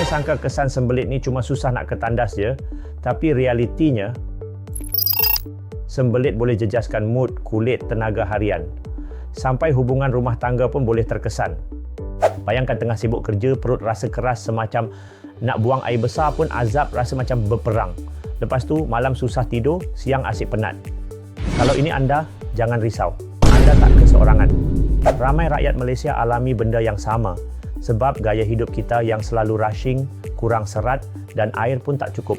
Ramai sangka kesan sembelit ni cuma susah nak ketandas je, tapi realitinya sembelit boleh jejaskan mood, kulit, tenaga harian. Sampai hubungan rumah tangga pun boleh terkesan. Bayangkan tengah sibuk kerja, perut rasa keras semacam nak buang air besar pun azab rasa macam berperang. Lepas tu malam susah tidur, siang asyik penat. Kalau ini anda, jangan risau. Anda tak keseorangan. Ramai rakyat Malaysia alami benda yang sama sebab gaya hidup kita yang selalu rushing, kurang serat dan air pun tak cukup.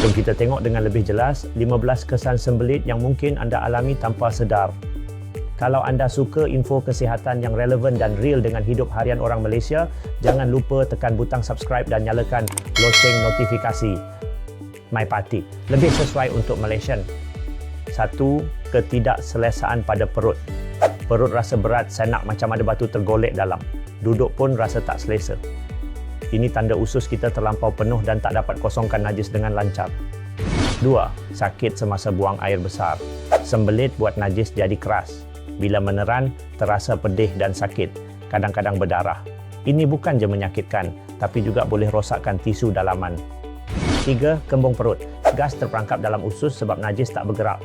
Jom kita tengok dengan lebih jelas 15 kesan sembelit yang mungkin anda alami tanpa sedar. Kalau anda suka info kesihatan yang relevan dan real dengan hidup harian orang Malaysia, jangan lupa tekan butang subscribe dan nyalakan loseng notifikasi. My Party. Lebih sesuai untuk Malaysian. Satu, ketidakselesaan pada perut. Perut rasa berat, senak macam ada batu tergolek dalam. Duduk pun rasa tak selesa. Ini tanda usus kita terlampau penuh dan tak dapat kosongkan najis dengan lancar. Dua, sakit semasa buang air besar. Sembelit buat najis jadi keras. Bila meneran, terasa pedih dan sakit. Kadang-kadang berdarah. Ini bukan je menyakitkan, tapi juga boleh rosakkan tisu dalaman. Tiga, kembung perut. Gas terperangkap dalam usus sebab najis tak bergerak.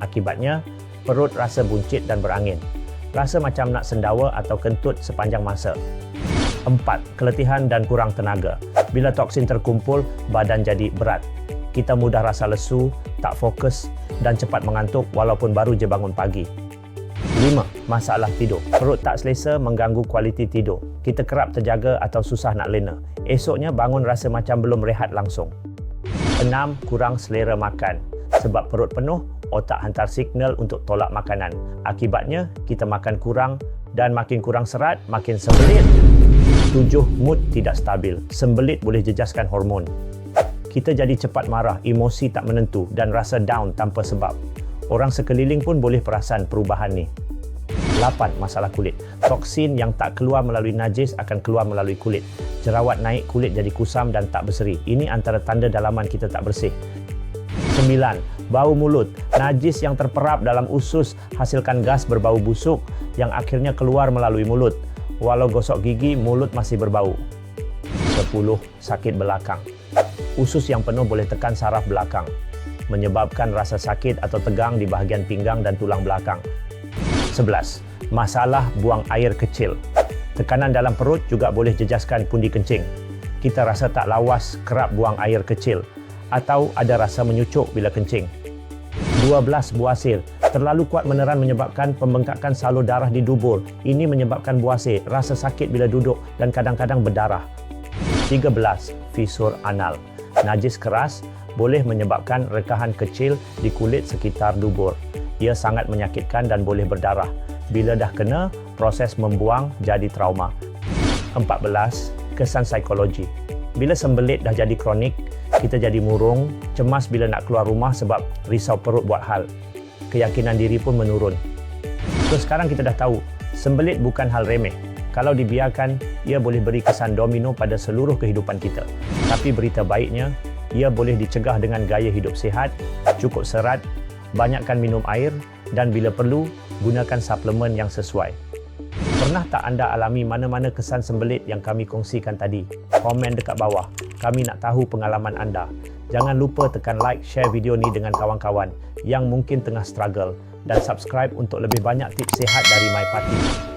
Akibatnya, perut rasa buncit dan berangin. Rasa macam nak sendawa atau kentut sepanjang masa. Empat, keletihan dan kurang tenaga. Bila toksin terkumpul, badan jadi berat. Kita mudah rasa lesu, tak fokus dan cepat mengantuk walaupun baru je bangun pagi. 5. Masalah tidur. Perut tak selesa mengganggu kualiti tidur. Kita kerap terjaga atau susah nak lena. Esoknya bangun rasa macam belum rehat langsung. 6. Kurang selera makan. Sebab perut penuh, otak hantar signal untuk tolak makanan. Akibatnya, kita makan kurang dan makin kurang serat, makin sembelit. 7. Mood tidak stabil. Sembelit boleh jejaskan hormon. Kita jadi cepat marah, emosi tak menentu dan rasa down tanpa sebab. Orang sekeliling pun boleh perasan perubahan ni. 8. Masalah kulit. Toksin yang tak keluar melalui najis akan keluar melalui kulit. Jerawat naik, kulit jadi kusam dan tak berseri. Ini antara tanda dalaman kita tak bersih. 9. Bau mulut. Najis yang terperap dalam usus hasilkan gas berbau busuk yang akhirnya keluar melalui mulut. Walau gosok gigi, mulut masih berbau. 10. Sakit belakang. Usus yang penuh boleh tekan saraf belakang menyebabkan rasa sakit atau tegang di bahagian pinggang dan tulang belakang. 11. Masalah buang air kecil. Tekanan dalam perut juga boleh jejaskan pundi kencing. Kita rasa tak lawas kerap buang air kecil atau ada rasa menyucuk bila kencing. 12. Buasir. Terlalu kuat meneran menyebabkan pembengkakan salur darah di dubur. Ini menyebabkan buasir, rasa sakit bila duduk dan kadang-kadang berdarah. 13. Fisur anal. Najis keras boleh menyebabkan rekahan kecil di kulit sekitar dubur ia sangat menyakitkan dan boleh berdarah. Bila dah kena, proses membuang jadi trauma. 14. Kesan psikologi. Bila sembelit dah jadi kronik, kita jadi murung, cemas bila nak keluar rumah sebab risau perut buat hal. Keyakinan diri pun menurun. So sekarang kita dah tahu, sembelit bukan hal remeh. Kalau dibiarkan, ia boleh beri kesan domino pada seluruh kehidupan kita. Tapi berita baiknya, ia boleh dicegah dengan gaya hidup sihat, cukup serat banyakkan minum air dan bila perlu, gunakan suplemen yang sesuai. Pernah tak anda alami mana-mana kesan sembelit yang kami kongsikan tadi? Komen dekat bawah. Kami nak tahu pengalaman anda. Jangan lupa tekan like, share video ni dengan kawan-kawan yang mungkin tengah struggle dan subscribe untuk lebih banyak tips sihat dari My Party.